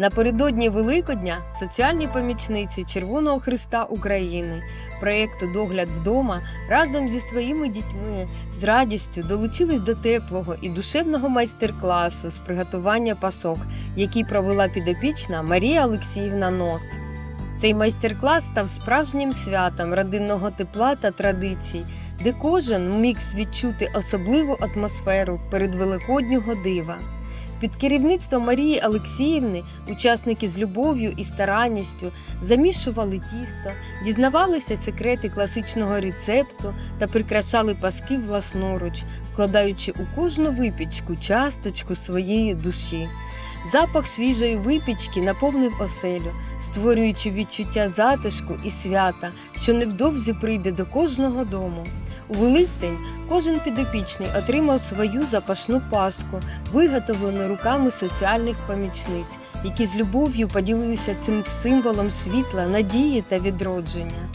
Напередодні Великодня соціальні помічниці Червоного Христа України проєкту Догляд вдома разом зі своїми дітьми з радістю долучились до теплого і душевного майстер-класу з приготування пасок, який провела підопічна Марія Олексіївна Нос. Цей майстер-клас став справжнім святом родинного тепла та традицій, де кожен міг відчути особливу атмосферу перед великоднього дива. Під керівництвом Марії Олексіївни учасники з любов'ю і старанністю замішували тісто, дізнавалися секрети класичного рецепту та прикрашали паски власноруч, вкладаючи у кожну випічку часточку своєї душі. Запах свіжої випічки наповнив оселю, створюючи відчуття затишку і свята, що невдовзі прийде до кожного дому. У Великдень кожен підопічний отримав свою запашну паску, виготовлену руками соціальних помічниць, які з любов'ю поділилися цим символом світла, надії та відродження.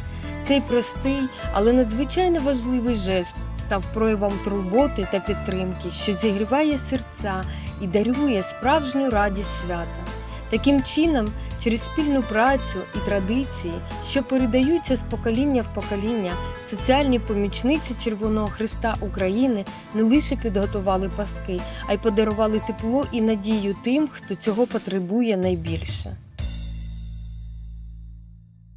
Цей простий, але надзвичайно важливий жест став проявом турботи та підтримки, що зігріває серця і дарує справжню радість свята. Таким чином, через спільну працю і традиції, що передаються з покоління в покоління, соціальні помічниці Червоного Христа України не лише підготували паски, а й подарували тепло і надію тим, хто цього потребує найбільше.